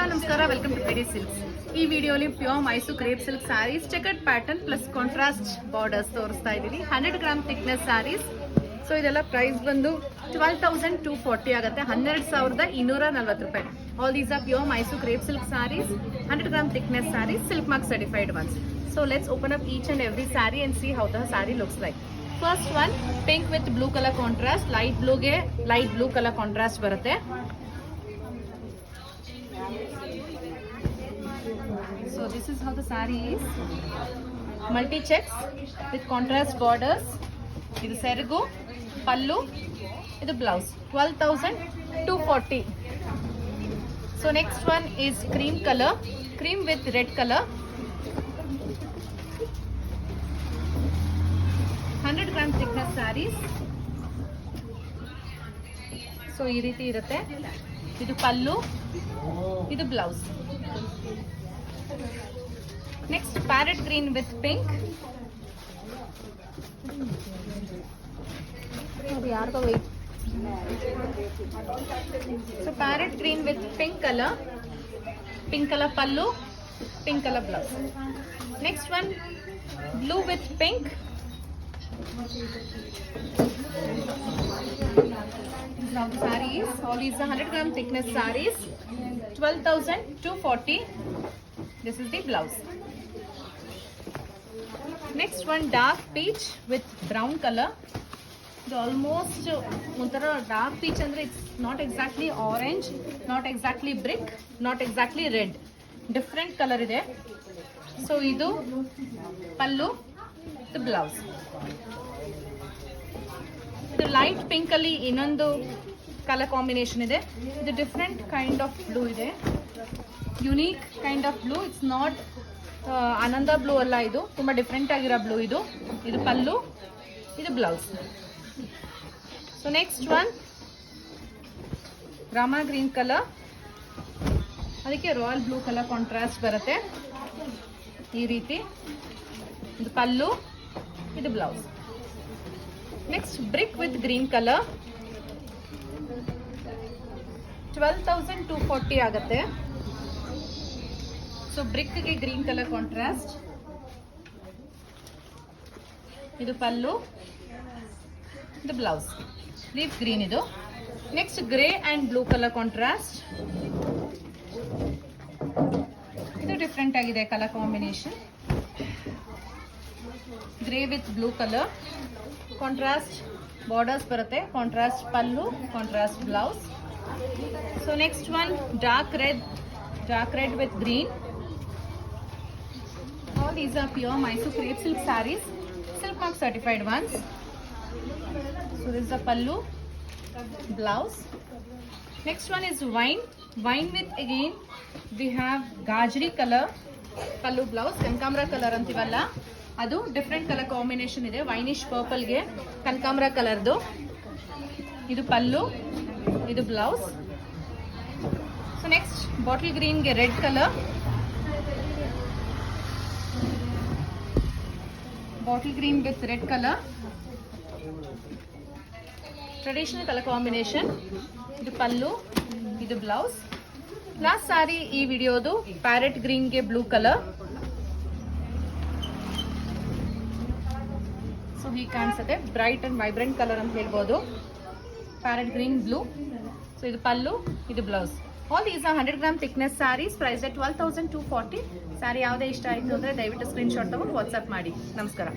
Hello ನಮಸ್ಕಾರ welcome to peri silks ಈ ವಿಡಿಯೋಲಿ pure Mysore crepe silk sarees checked pattern plus contrast borders ತೋರಿಸ್ತಾ ಇದ್ದೀವಿ hundred gram thickness sarees so ಇದೆಲ್ಲ price ಬಂದು ಟ್ವೆಲ್ ತೌಸಂಡ್ ಟೂ ಫಾರ್ಟಿ ಆಗುತ್ತೆ. ಹನ್ನೆರಡು ಸಾವಿರದ ಇನ್ನೂರ ನಲ್ವತ್ತು ರೂಪಾಯಿ. All these are pure Mysore crepe silk sarees hundred gram thickness sarees silk mark certified ones so let's open up each and every saree and see how the saree looks like first one pink with blue colour contrast light ಬ್ಲೂಗೆ light blue colour contrast ಬರುತ್ತೆ. So, this is how the saree is. Multi checks with contrast borders. ಇದು ಸೆರಗು ಪಲ್ಲು ಇದು blouse twelve thousand two forty so next one is cream colour cream with red colour hundred gram thickness sarees so ಈ ರೀತಿ ಇರುತ್ತೆ. ಇದು ಪಲ್ಲು, ಇದು blouse next parrot green with pink ಯಾರ್ದೋ white so parrot green with pink colour pink colour pallu pink colour blouse next one blue with pink Now the sarees, all these are 100 gram thickness sarees, 12,240. This is the blouse. Next one, dark peach with brown color. ಇದು almost ಒಂಥರ dark peach ಅಂದರೆ it's not exactly orange not exactly brick not exactly red different colour ಇದೆ so ಇದು ಪಲ್ಲು ಇದು blouse ಇದು light ಪಿಂಕಲ್ಲಿ ಇನ್ನೊಂದು colour combination ಇದೆ ಇದು ಡಿಫ್ರೆಂಟ್ ಕೈಂಡ್ ಆಫ್ ಬ್ಲೂ ಇದೆ unique kind of blue it's not Ananda blue ಅಲ್ಲ ಇದು. ತುಂಬ ಡಿಫ್ರೆಂಟ್ ಆಗಿರೋ ಬ್ಲೂ ಇದು. ಇದು ಪಲ್ಲು, ಇದು blouse so next one Rama green colour ಅದಕ್ಕೆ ರಾಯಲ್ ಬ್ಲೂ ಕಲರ್ ಕಾಂಟ್ರಾಸ್ಟ್ ಬರುತ್ತೆ. ಈ ರೀತಿ. ಇದು ಪಲ್ಲು, ಇದು blouse next brick with green colour twelve thousand two forty ಆಗುತ್ತೆ. ಸೊ ಬ್ರಿಕ್ಗೆ ಗ್ರೀನ್ ಕಲರ್ ಕಾಂಟ್ರಾಸ್ಟ್ ಇದು ಪಲ್ಲು. ಇದು ಬ್ಲೌಸ್. ಲೀಫ್ ಗ್ರೀನ್ ಇದು. Next grey and blue colour contrast ಇದು ಡಿಫ್ರೆಂಟ್ ಆಗಿದೆ colour combination grey with blue colour contrast borders ಬರುತ್ತೆ. Contrast pallu contrast blouse so next one dark red dark red with green all these are pure Mysore crepe silk sarees silk mark certified ones so this is a pallu blouse next one is wine wine with again we have gajri color pallu blouse ಕನಕಾಂಬ್ರ colour ಅಂತೀವಲ್ಲ ಅದು different colour combination ಇದೆ ವೈನಿಶ್ ಪರ್ಪಲ್ಗೆ ಕನಕಾಂಬ್ರ ಕಲರ್ದು ಇದು ಪಲ್ಲು ಇದು blouse so next bottle ಗ್ರೀನ್ಗೆ red colour bottle green with red colour traditional colour combination ಇದು ಪಲ್ಲು, ಇದು ಬ್ಲೌಸ್ ಲಾಸ್ಟ್ ಸಾರಿ ಈ ವಿಡಿಯೋದು ಪ್ಯಾರೆಟ್ ಗ್ರೀನ್ಗೆ ಬ್ಲೂ ಕಲರ್ ಸೊ ಹೀಗೆ ಕಾಣಿಸುತ್ತೆ. ಬ್ರೈಟ್ ಅಂಡ್ ವೈಬ್ರೆಂಟ್ ಕಲರ್ ಅಂತ ಹೇಳ್ಬೋದು. ಪ್ಯಾರೆಟ್ ಗ್ರೀನ್ ಬ್ಲೂ ಸೊ ಇದು ಪಲ್ಲು ಇದು blouse all these are hundred gram thickness sarees price twelve thousand two forty saree ಯಾವುದೇ ಇಷ್ಟ ಆಯಿತು ಅಂದರೆ ದಯವಿಟ್ಟು ಸ್ಕ್ರೀನ್ಶಾಟ್ ತಗೊಂಡು ವಾಟ್ಸಪ್ ಮಾಡಿ. ನಮಸ್ಕಾರ.